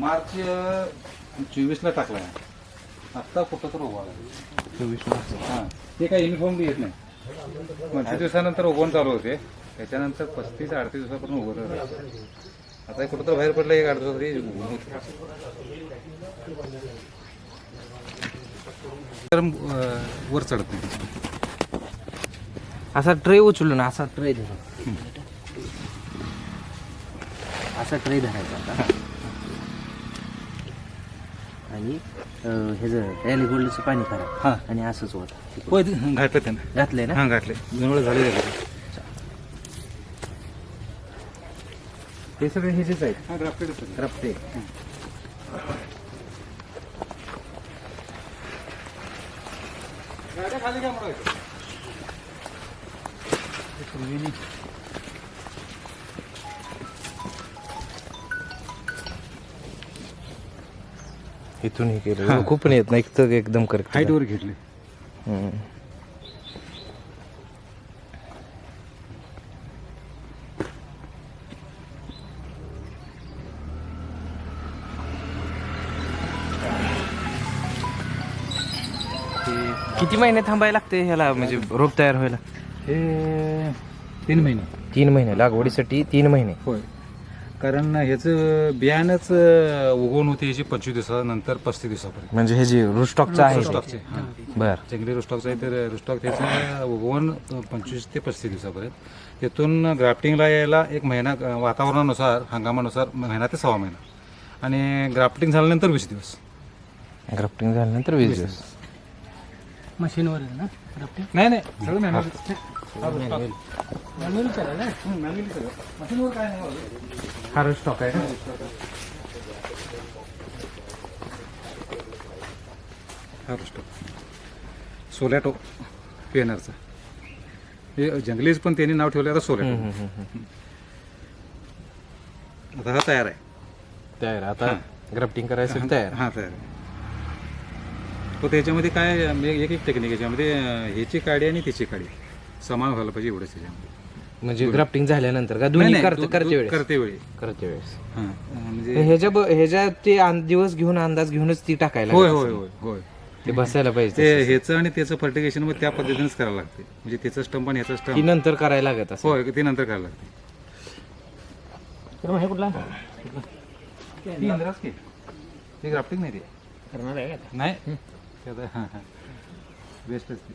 मार्च चोवीसला टाकला आत्ता कुठं तर उभा चोवीस मार्च हां. ते काही युनिफॉर्म बी येत नाही. पंचवीस दिवसानंतर उगवून चालू होते. त्याच्यानंतर पस्तीस अडतीस दिवसापर्यंत उगवत राहते आता हे कुठं तर बाहेर पडलं एक आठ तरी उगवून होते. वर चढत नाही. असा ट्रे उचलून असा ट्रे धरा असा ट्रे धरायचा आता आणि अं, ह्याचं ॲलिगोल्डचं पाणी करा हां. आणि असंच होता. होय घातलं त्यानं. घातलंय ना? हां घातले दोन वेळा झाले झाले हे सगळे ह्याचेच आहेत. हां ग्राफ्टेड आहे रप्ते गाड्या खाली काय म्हणून. इथून हे केलं खूप पण येत नाही तर एकदम करेक्ट हाईटवर घेतले. किती महिने थांबायला लागते ह्याला? म्हणजे रोप तयार व्हायला? हे तीन महिने. तीन महिने लागवडीसाठी तीन महिने. होय. कारण ह्याचं बियाणंच उगवून होते ह्याची पंचवीस दिवसानंतर पस्तीस दिवसापर्यंत. म्हणजे हे जे रुस्टॉकचं आहे. रुस्टॉकचे हां. बर. जंगली रुस्टॉकचं आहे तर रुस्टॉक त्याचं उगवून पंचवीस ते पस्तीस दिवसापर्यंत. तिथून ग्राफ्टिंगला यायला एक महिना वातावरणानुसार हंगामानुसार महिना ते सहा महिना. आणि ग्राफ्टिंग झाल्यानंतर वीस दिवस. ग्राफ्टिंग झाल्यानंतर वीस दिवस. मशीनवर ना रफ्टिंग नाही नाही सगळं मॅन्युअल हा रुस्टॉक आहे हा रुस्टॉक सोलॅटो पेनरचा हे जंगलीच पण त्यांनी नाव ठेवलं आता सोलॅटो. आता हा तयार आहे. तयार आता ग्राफ्टिंग करायचं तयार हा तयार. तो त्याच्यामध्ये काय म्हणजे एक एक टेक्निक याच्यामध्ये ह्याची काडी आणि त्याची काडी. समान व्हायला पाहिजे एवढंच त्याच्यामध्ये. म्हणजे ग्राफ्टिंग झाल्यानंतर का? नाही, दोन्ही नाही, करते दु- करते दु- वेळेस. करते वेळी करते वेळेस. हा म्हणजे ह्याच्या ब- ह्याच्या ते दिवस घेऊन अंदाज घेऊनच ती टाकायला होय लागत होय. होय होय. ते बसायला पाहिजे ते ह्याचं आणि त्याचं फर्टिगेशन मग त्या पद्धतीनेच करायला लागते. म्हणजे त्याचं स्टंप आणि ह्याचं ती स्टंप नंतर करायला लागत असं होय ते नंतर करायला लागते. तर मग हे कुठला? ती इंद्राच की. ते ग्राफ्टिंग नाही ते. करणार आहे नाही. ते आता- हा हा. बेस्टच ते.